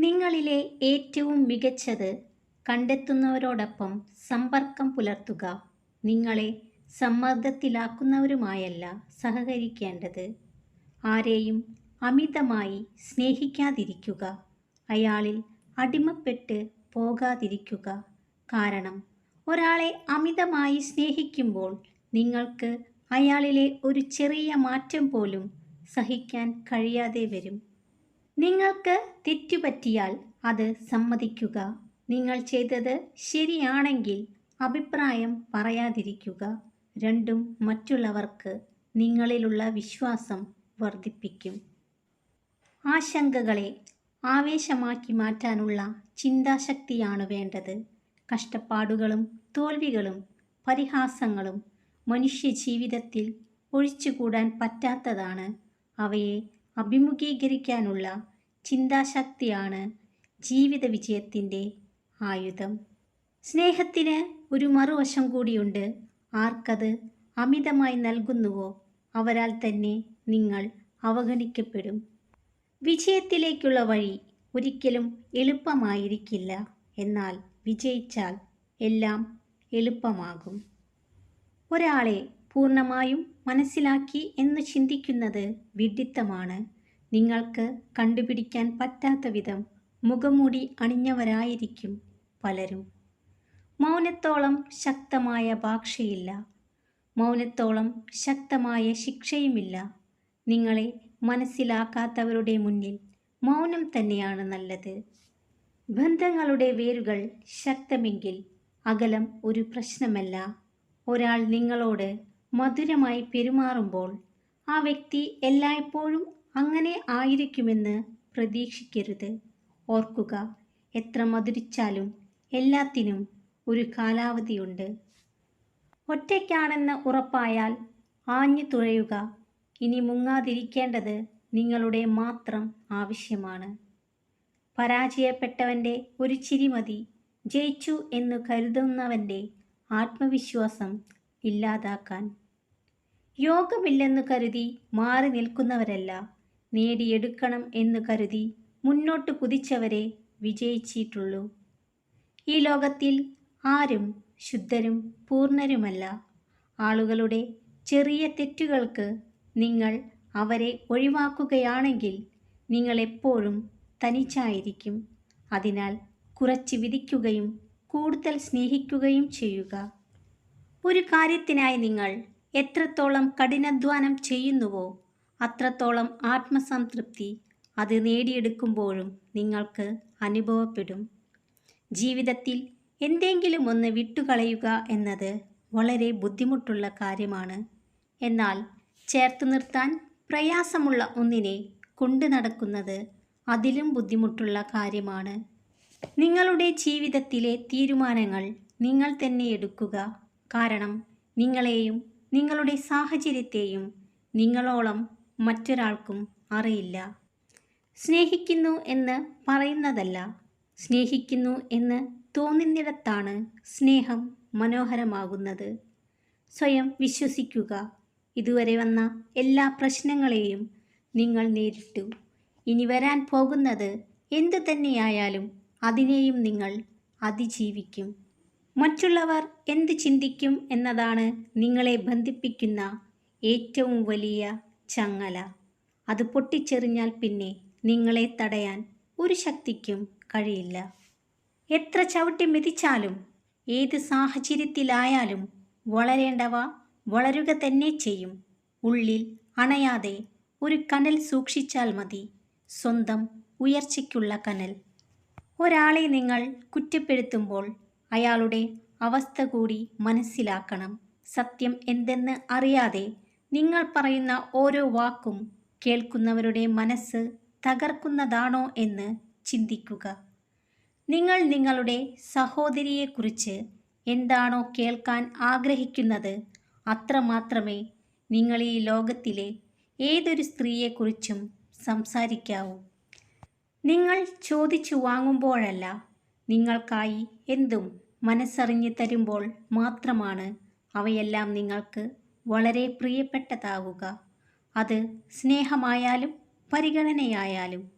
നിങ്ങളിലെ ഏറ്റവും മികച്ചത് കണ്ടെത്തുന്നവരോടൊപ്പം സമ്പർക്കം പുലർത്തുക. നിങ്ങളെ സമ്മർദ്ദത്തിലാക്കുന്നവരുമായല്ല സഹകരിക്കേണ്ടത്. ആരെയും അമിതമായി സ്നേഹിക്കാതിരിക്കുക. അയാളിൽ അടിമപ്പെട്ട് പോകാതിരിക്കുക. കാരണം ഒരാളെ അമിതമായി സ്നേഹിക്കുമ്പോൾ നിങ്ങൾക്ക് അയാളിലെ ഒരു ചെറിയ മാറ്റം പോലും സഹിക്കാൻ കഴിയാതെ വരും. നിങ്ങൾക്ക് തെറ്റുപറ്റിയാൽ അത് സമ്മതിക്കുക. നിങ്ങൾ ചെയ്തത് ശരിയാണെങ്കിൽ അഭിപ്രായം പറയാതിരിക്കുക. രണ്ടും മറ്റുള്ളവർക്ക് നിങ്ങളിലുള്ള വിശ്വാസം വർദ്ധിപ്പിക്കും. ആശങ്കകളെ ആവേശമാക്കി മാറ്റാനുള്ള ചിന്താശക്തിയാണ് വേണ്ടത്. കഷ്ടപ്പാടുകളും തോൽവികളും പരിഹാസങ്ങളും മനുഷ്യ ജീവിതത്തിൽ ഒഴിച്ചുകൂടാൻ പറ്റാത്തതാണ്. അവയെ അഭിമുഖീകരിക്കാനുള്ള ചിന്താശക്തിയാണ് ജീവിത വിജയത്തിന്റെ ആയുധം. സ്നേഹത്തിന് ഒരു മറുവശം കൂടിയുണ്ട്. ആർക്കത് അമിതമായി നൽകുന്നുവോ അവരാൽ തന്നെ നിങ്ങൾ അവഗണിക്കപ്പെടും. വിജയത്തിലേക്കുള്ള വഴി ഒരിക്കലും എളുപ്പമായിരിക്കില്ല. എന്നാൽ വിജയിച്ചാൽ എല്ലാം എളുപ്പമാകും. ഒരാളെ പൂർണമായും മനസ്സിലാക്കി എന്ന് ചിന്തിക്കുന്നത് വിഡിത്തമാണ്. നിങ്ങൾക്ക് കണ്ടുപിടിക്കാൻ പറ്റാത്ത വിധം മുഖമൂടി അണിഞ്ഞവരായിരിക്കും പലരും. മൗനത്തോളം ശക്തമായ ഭാഷയില്ല. മൗനത്തോളം ശക്തമായ ശിക്ഷയുമില്ല. നിങ്ങളെ മനസ്സിലാക്കാത്തവരുടെ മുന്നിൽ മൗനം തന്നെയാണ് നല്ലത്. ബന്ധങ്ങളുടെ വേരുകൾ ശക്തമെങ്കിൽ അകലം ഒരു പ്രശ്നമല്ല. ഒരാൾ നിങ്ങളോട് മധുരമായി പെരുമാറുമ്പോൾ ആ വ്യക്തി എല്ലായ്പ്പോഴും അങ്ങനെ ആയിരിക്കുമെന്ന് പ്രതീക്ഷിക്കരുത്. ഓർക്കുക എത്ര മധുരിച്ചാലും എല്ലാത്തിനും ഒരു കാലാവധിയുണ്ട്. ഒറ്റയ്ക്കാണെന്ന് ഉറപ്പായാൽ ആഞ്ഞു തുഴയുക ഇനി മുങ്ങാതിരിക്കേണ്ടത് നിങ്ങളുടെ മാത്രം ആവശ്യമാണ്. പരാജയപ്പെട്ടവന്റെ ഒരു ചിരിമതി ജയിച്ചു എന്ന് കരുതുന്നവന്റെ ആത്മവിശ്വാസം ഇല്ലാതാക്കാൻ യോഗമില്ലെന്ന് കരുതി മാറി നിൽക്കുന്നവരല്ല. നേടിയെടുക്കണം എന്ന് കരുതി മുന്നോട്ട് കുതിച്ചവരെ വിജയിച്ചിട്ടുള്ളൂ. ഈ ലോകത്തിൽ ആരും ശുദ്ധരും പൂർണരുമല്ല. ആളുകളുടെ ചെറിയ തെറ്റുകൾക്ക് നിങ്ങൾ അവരെ ഒഴിവാക്കുകയാണെങ്കിൽ നിങ്ങൾ എപ്പോഴും തനിച്ചായിരിക്കും. അതിനാൽ കുറച്ച് വിധിക്കുകയും കൂടുതൽ സ്നേഹിക്കുകയും ചെയ്യുക. ഒരു കാര്യത്തിനായി നിങ്ങൾ എത്രത്തോളം കഠിനാധ്വാനം ചെയ്യുന്നുവോ അത്രത്തോളം ആത്മസംതൃപ്തി അത് നേടിയെടുക്കുമ്പോഴും നിങ്ങൾക്ക് അനുഭവപ്പെടും. ജീവിതത്തിൽ എന്തെങ്കിലും ഒന്ന് വിട്ടുകളയുക എന്നത് വളരെ ബുദ്ധിമുട്ടുള്ള കാര്യമാണ്. എന്നാൽ ചേർത്ത് നിർത്താൻ പ്രയാസമുള്ള ഒന്നിനെ കൊണ്ടു നടക്കുന്നത് അതിലും ബുദ്ധിമുട്ടുള്ള കാര്യമാണ്. നിങ്ങളുടെ ജീവിതത്തിലെ തീരുമാനങ്ങൾ നിങ്ങൾ തന്നെ എടുക്കുക. കാരണം നിങ്ങളെയും നിങ്ങളുടെ സാഹചര്യത്തെയും നിങ്ങളോളം മറ്റൊരാൾക്കും അറിയില്ല. സ്നേഹിക്കുന്നു എന്ന് പറയുന്നതല്ല. സ്നേഹിക്കുന്നു എന്ന് തോന്നുന്നിടത്താണ് സ്നേഹം മനോഹരമാകുന്നത്. സ്വയം വിശ്വസിക്കുക. ഇതുവരെ വന്ന എല്ലാ പ്രശ്നങ്ങളെയും നിങ്ങൾ നേരിട്ടു. ഇനി വരാൻ പോകുന്നത് എന്തു തന്നെയായാലും അതിനെയും നിങ്ങൾ അതിജീവിക്കും. മറ്റുള്ളവർ എന്ത് ചിന്തിക്കും എന്നതാണ് നിങ്ങളെ ബന്ധിപ്പിക്കുന്ന ഏറ്റവും വലിയ ചങ്ങല. അത് പൊട്ടിച്ചെറിഞ്ഞാൽ പിന്നെ നിങ്ങളെ തടയാൻ ഒരു ശക്തിക്കും കഴിയില്ല. എത്ര ചവിട്ടി മെതിച്ചാലും ഏത് സാഹചര്യത്തിലായാലും വളരേണ്ടവ വളരുക തന്നെ ചെയ്യും. ഉള്ളിൽ അണയാതെ ഒരു കനൽ സൂക്ഷിച്ചാൽ മതി. സ്വന്തം ഉയർച്ചയ്ക്കുള്ള കനൽ. ഒരാളെ നിങ്ങൾ കുറ്റപ്പെടുത്തുമ്പോൾ അയാളുടെ അവസ്ഥ കൂടി മനസ്സിലാക്കണം. സത്യം എന്തെന്ന് അറിയാതെ നിങ്ങൾ പറയുന്ന ഓരോ വാക്കും കേൾക്കുന്നവരുടെ മനസ്സ് തകർക്കുന്നതാണോ എന്ന് ചിന്തിക്കുക. നിങ്ങൾ നിങ്ങളുടെ സഹോദരിയെക്കുറിച്ച് എന്താണോ കേൾക്കാൻ ആഗ്രഹിക്കുന്നത് അത്രമാത്രമേ നിങ്ങൾ ഈ ലോകത്തിലെ ഏതൊരു സ്ത്രീയെക്കുറിച്ചും സംസാരിക്കാവൂ. നിങ്ങൾ ചോദിച്ചു വാങ്ങുമ്പോഴല്ല നിങ്ങൾക്കായി എന്തും മനസ്സറിഞ്ഞു തരുമ്പോൾ മാത്രമാണ് അവയെല്ലാം നിങ്ങൾക്ക് വളരെ പ്രിയപ്പെട്ടതാവുക അത് സ്നേഹമായാലും പരിഗണനയായാലും